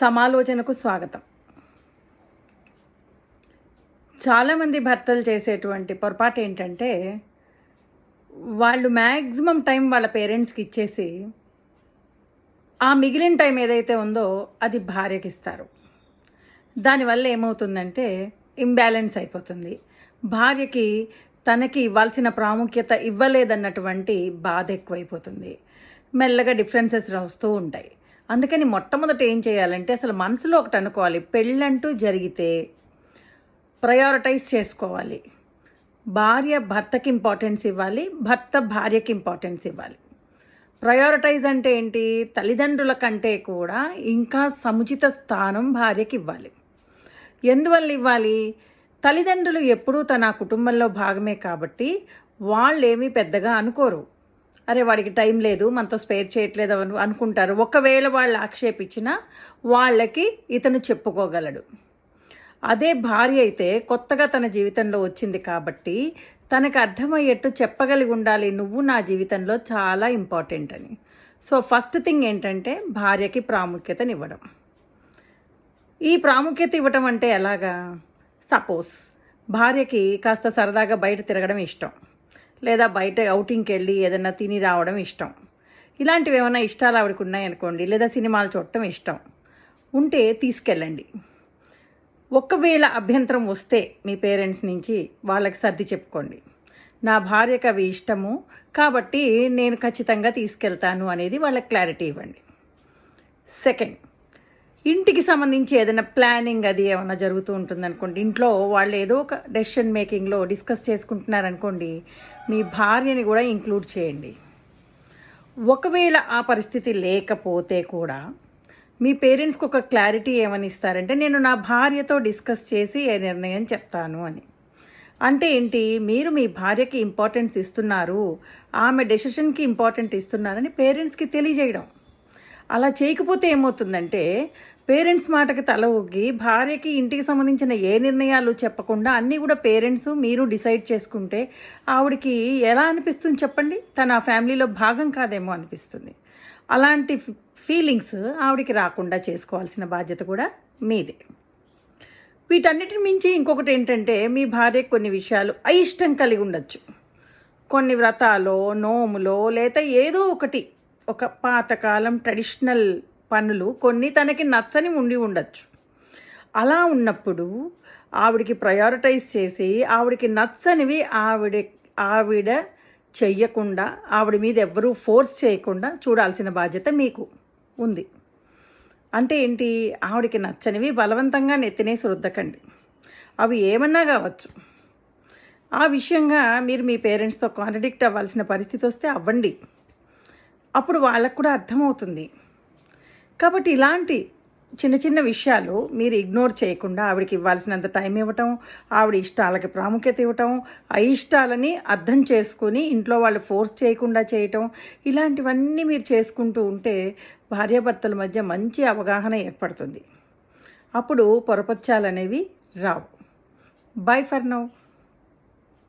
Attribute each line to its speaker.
Speaker 1: సమాలోచనకు స్వాగతం. చాలామంది భర్తలు చేసేటువంటి పొరపాటు ఏంటంటే వాళ్ళు మ్యాక్సిమం టైం వాళ్ళ పేరెంట్స్కి ఇచ్చేసి ఆ మిగిలిన టైం ఏదైతే ఉందో అది భార్యకి ఇస్తారు. దానివల్ల ఏమవుతుందంటే ఇంబ్యాలెన్స్ అయిపోతుంది. భార్యకి తనకి ఇవ్వాల్సిన ప్రాముఖ్యత ఇవ్వలేదన్నటువంటి బాధ ఎక్కువైపోతుంది. మెల్లగా డిఫరెన్సెస్ వస్తూ ఉంటాయి. అందుకని మొట్టమొదట ఏం చేయాలంటే అసలు మనసులో ఒకటి అనుకోవాలి. పెళ్ళంటూ జరిగితే ప్రయారిటైజ్ చేసుకోవాలి. భార్య భర్తకి ఇంపార్టెన్స్ ఇవ్వాలి భర్త భార్యకి ఇంపార్టెన్స్ ఇవ్వాలి. ప్రయారిటైజ్ అంటే ఏంటి? తల్లిదండ్రుల కంటే కూడా ఇంకా సముచిత స్థానం భార్యకి ఇవ్వాలి. ఎందువల్ల ఇవ్వాలి? తల్లిదండ్రులు ఎప్పుడూ తన కుటుంబంలో భాగమే కాబట్టి వాళ్ళేమీ పెద్దగా అనుకోరు. అరే వాడికి టైం లేదు మనతో స్పేర్ చేయట్లేదు అని అనుకుంటారు. ఒకవేళ వాళ్ళు ఆక్షేపించినా వాళ్ళకి ఇతను చెప్పుకోగలడు. అదే భార్య అయితే కొత్తగా తన జీవితంలో వచ్చింది కాబట్టి తనకు అర్థమయ్యేట్టు చెప్పగలిగి ఉండాలి. నువ్వు నా జీవితంలో చాలా ఇంపార్టెంట్ అని. సో ఫస్ట్ థింగ్ ఏంటంటే భార్యకి ప్రాముఖ్యతనివ్వడం. ఈ ప్రాముఖ్యత ఇవ్వటం అంటే ఎలాగా? సపోజ్ భార్యకి కాస్త సరదాగా బయట తిరగడం ఇష్టం. లేదా బయట అవుటింగ్కి వెళ్ళి ఏదైనా తిని రావడం ఇష్టం. ఇలాంటివి ఏమైనా ఇష్టాలు ఆవిడకు ఉన్నాయనుకోండి లేదా సినిమాలు చూడటం ఇష్టం ఉంటే తీసుకెళ్ళండి. ఒకవేళ అభ్యంతరం వస్తే మీ పేరెంట్స్ నుంచి వాళ్ళకి సర్ది చెప్పుకోండి. నా భార్యకు అవి ఇష్టము కాబట్టి నేను ఖచ్చితంగా తీసుకెళ్తాను అనేది వాళ్ళకి క్లారిటీ ఇవ్వండి. సెకండ్ ఇంటికి సంబంధించి ఏదైనా ప్లానింగ్ అది ఏమైనా జరుగుతూ ఉంటుంది అనుకోండి ఇంట్లో వాళ్ళు ఏదో ఒక డెసిషన్ మేకింగ్లో డిస్కస్ చేసుకుంటున్నారనుకోండి మీ భార్యని కూడా ఇంక్లూడ్ చేయండి. ఒకవేళ ఆ పరిస్థితి లేకపోతే కూడా మీ పేరెంట్స్కి ఒక క్లారిటీ ఏమని ఇస్తారంటే నేను నా భార్యతో డిస్కస్ చేసి ఏ నిర్ణయం చెప్తాను అని. అంటే ఏంటి? మీరు మీ భార్యకి ఇంపార్టెన్స్ ఇస్తున్నారు ఆమె డెసిషన్కి ఇంపార్టెంట్ ఇస్తున్నారని పేరెంట్స్కి తెలియజేయడం. అలా చేయకపోతే ఏమవుతుందంటే పేరెంట్స్ మాటకి తల ఊగి భార్యకి ఇంటికి సంబంధించిన ఏ నిర్ణయాలు చెప్పకుండా అన్నీ కూడా పేరెంట్స్ మీరు డిసైడ్ చేసుకుంటే ఆవిడకి ఎలా అనిపిస్తుంది చెప్పండి? తన ఆ ఫ్యామిలీలో భాగం కాదేమో అనిపిస్తుంది. అలాంటి ఫీలింగ్స్ ఆవిడకి రాకుండా చేసుకోవాల్సిన బాధ్యత కూడా మీదే. వీటన్నిటిని మించి ఇంకొకటి ఏంటంటే మీ భార్య కొన్ని విషయాలు అయిష్టం కలిగి ఉండొచ్చు. కొన్ని వ్రతాలో నోములో లేదా ఏదో ఒకటి ఒక పాతకాలం ట్రెడిషనల్ పనులు కొన్ని తనకి నచ్చని ఉండి ఉండొచ్చు. అలా ఉన్నప్పుడు ఆవిడకి ప్రయారిటైజ్ చేసి ఆవిడకి నచ్చనివి ఆవిడ ఆవిడ చెయ్యకుండా ఆవిడ మీద ఎవ్వరూ ఫోర్స్ చేయకుండా చూడాల్సిన బాధ్యత మీకు ఉంది. అంటే ఏంటి? ఆవిడకి నచ్చనివి బలవంతంగా నెత్తినేసి రుద్దకండి. అవి ఏమన్నా కావచ్చు. ఆ విషయంగా మీరు మీ పేరెంట్స్తో కాంట్రడిక్ట్ అవ్వాల్సిన పరిస్థితి వస్తే అవ్వండి. అప్పుడు వాళ్ళకు కూడా అర్థమవుతుంది. కాబట్టి ఇలాంటి చిన్న చిన్న విషయాలు మీరు ఇగ్నోర్ చేయకుండా ఆవిడకి ఇవ్వాల్సినంత టైం ఇవ్వటం ఆవిడ ఇష్టాలకి ప్రాముఖ్యత ఇవ్వటం అయిష్టాలని అర్థం చేసుకొని ఇంట్లో వాళ్ళు ఫోర్స్ చేయకుండా చేయటం ఇలాంటివన్నీ మీరు చేసుకుంటూ ఉంటే భార్యాభర్తల మధ్య మంచి అవగాహన ఏర్పడుతుంది. అప్పుడు పొరపచ్చాలనేవి రావు. Bye for now